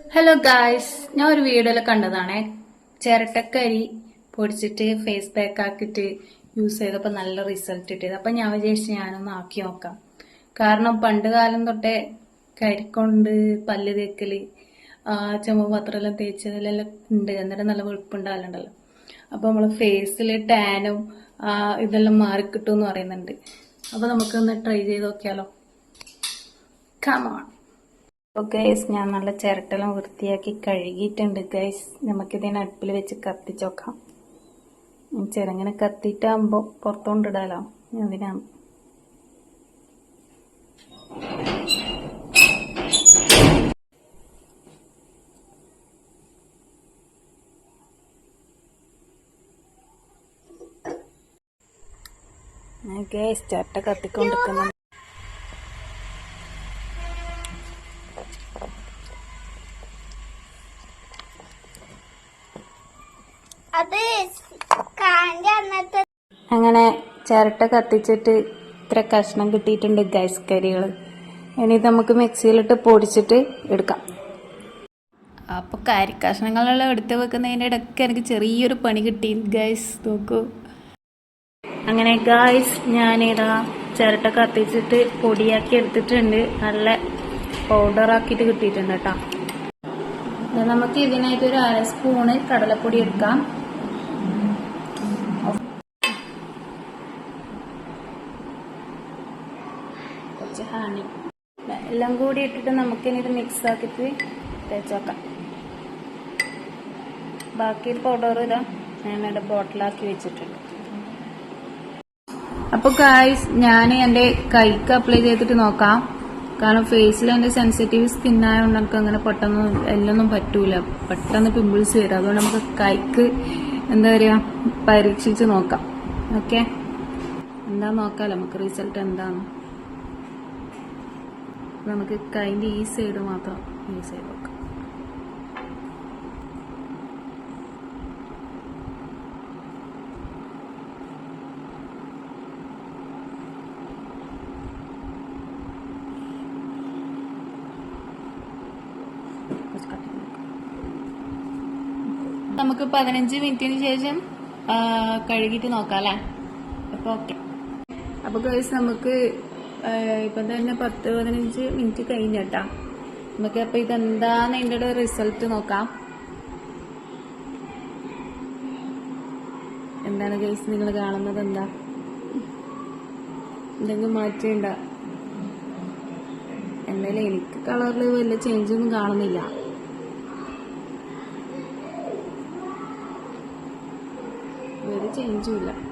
Hello guys ഞാൻ ഒരു വീഡിയോയിൽ കണ്ടതാണേ. ചിരട്ടക്കരി പൊടിച്ചിട്ട് ഫേസ് പാക്ക് ആക്കിയിട്ട് യൂസ് ചെയ്തപ്പോൾ നല്ല റിസൾട്ട് കിട്ടിയത്. അപ്പം ഞാൻ വിചാരിച്ചു ഞാനൊന്ന് ആക്കി നോക്കാം. കാരണം പണ്ട് കാലം തൊട്ടേ കരിക്കൊണ്ട് പല്ല് തേക്കൽ ആ, ചുമ പത്രമെല്ലാം തേച്ചതിലെല്ലാം ഉണ്ട്. എന്നിട്ട് നല്ല വെളുപ്പുണ്ടാകലുണ്ടല്ലോ. അപ്പോൾ നമ്മൾ ഫേസിൽ ടാനും ഇതെല്ലാം മാറിക്കിട്ടും എന്ന് പറയുന്നുണ്ട്. അപ്പോൾ നമുക്കൊന്ന് ട്രൈ ചെയ്ത് നോക്കിയാലോ. കമോൺ ഗൈസ് ഞാൻ നല്ല ചിരട്ടെല്ലാം വൃത്തിയാക്കി കഴുകിയിട്ടുണ്ട്. ഗൈസ് നമുക്കിതിനെ അടുപ്പിൽ വെച്ച് കത്തിച്ച് നോക്കാം ഉം, ചെറുങ്ങനെ കത്തിയിട്ടാകുമ്പോൾ പുറത്തുകൊണ്ടിടാലോ അതിനാണ് ഗൈസ് ചിരട്ട കത്തിക്കൊണ്ടിരിക്കുന്നു. അത് കാന്റെ അന്നത്തെ അങ്ങനെ ചിരട്ട കത്തിച്ചിട്ട് ഇത്ര കഷ്ണം കിട്ടിയിട്ടുണ്ട് ഗൈസ് കരികൾ ഇനി ഇത് നമുക്ക് മിക്സിയിലിട്ട് പൊടിച്ചിട്ട് എടുക്കാം. അപ്പോൾ കരി കഷ്ണങ്ങളെല്ലാം എടുത്ത് വെക്കുന്നതിന്റെ ഇടയ്ക്ക് എനിക്ക് ചെറിയൊരു പണി കിട്ടി ഗൈസ് നോക്കൂ. അങ്ങനെ ഗായ്സ് ഞാനിതാ ചിരട്ട കത്തിച്ചിട്ട് പൊടിയാക്കി എടുത്തിട്ടുണ്ട്. നല്ല പൗഡർ ആക്കിയിട്ട് കിട്ടിയിട്ടുണ്ട് കേട്ടോ. നമുക്ക് ഇതിനായിട്ട് ഒരു അര സ്പൂണ് കടലപ്പൊടി എടുക്കാം. കുറച്ച് ഹണി എല്ലാം കൂടി ഇട്ടിട്ട് നമുക്കിനി ഇത് മിക്സ് ആക്കിയിട്ട് തേച്ച് വെക്കാം. ബാക്കി പൗഡർ ഇതാ ഞാനിവിടെ ബോട്ടിലാക്കി വെച്ചിട്ടുണ്ട്. അപ്പോൾ ഗായ്സ് ഞാൻ എന്റെ കൈക്ക് അപ്ലൈ ചെയ്തിട്ട് നോക്കാം. കാരണം ഫേസിൽ എന്റെ സെൻസിറ്റീവ് സ്കിൻ ആയതുകൊണ്ട് നമുക്ക് അങ്ങനെ പെട്ടെന്ന് എല്ലൊന്നും പറ്റൂല. പെട്ടെന്ന് പിമ്പിൾസ് വരും. അതുകൊണ്ട് നമുക്ക് കൈക്ക് എന്താ പറയുക പരീക്ഷിച്ച് നോക്കാം. ഓക്കെ എന്താ നോക്കാലോ? നമുക്ക് റിസൾട്ട് എന്താന്ന്? നമുക്ക് കൈന്റെ ഈ സൈഡ് മാത്രം യൂസ് ചെയ്ത് നോക്കാം നമുക്ക് പതിനഞ്ച് മിനിറ്റിന് ശേഷം കഴുകിയിട്ട് നോക്കാം അല്ലേ? അപ്പൊ ഓക്കെ. അപ്പൊ ഗൈസ് നമുക്ക് ഇപ്പൊ തന്നെ പത്ത് പതിനഞ്ച് മിനിറ്റ് കഴിഞ്ഞ കഴിഞ്ഞട്ടാ. നമുക്ക് അപ്പൊ ഇതെന്താന്ന് അതിന്റെ റിസൾട്ട് നോക്കാം. എന്താണ് ഗേൾസ് നിങ്ങൾ കാണുന്നത് എന്താ? എന്തെങ്കിലും മാറ്റമുണ്ട? എന്തായാലും എനിക്ക് കളറിൽ വലിയ ചേഞ്ച് ഒന്നും കാണുന്നില്ല. ഒരു ചേഞ്ചും ഇല്ല.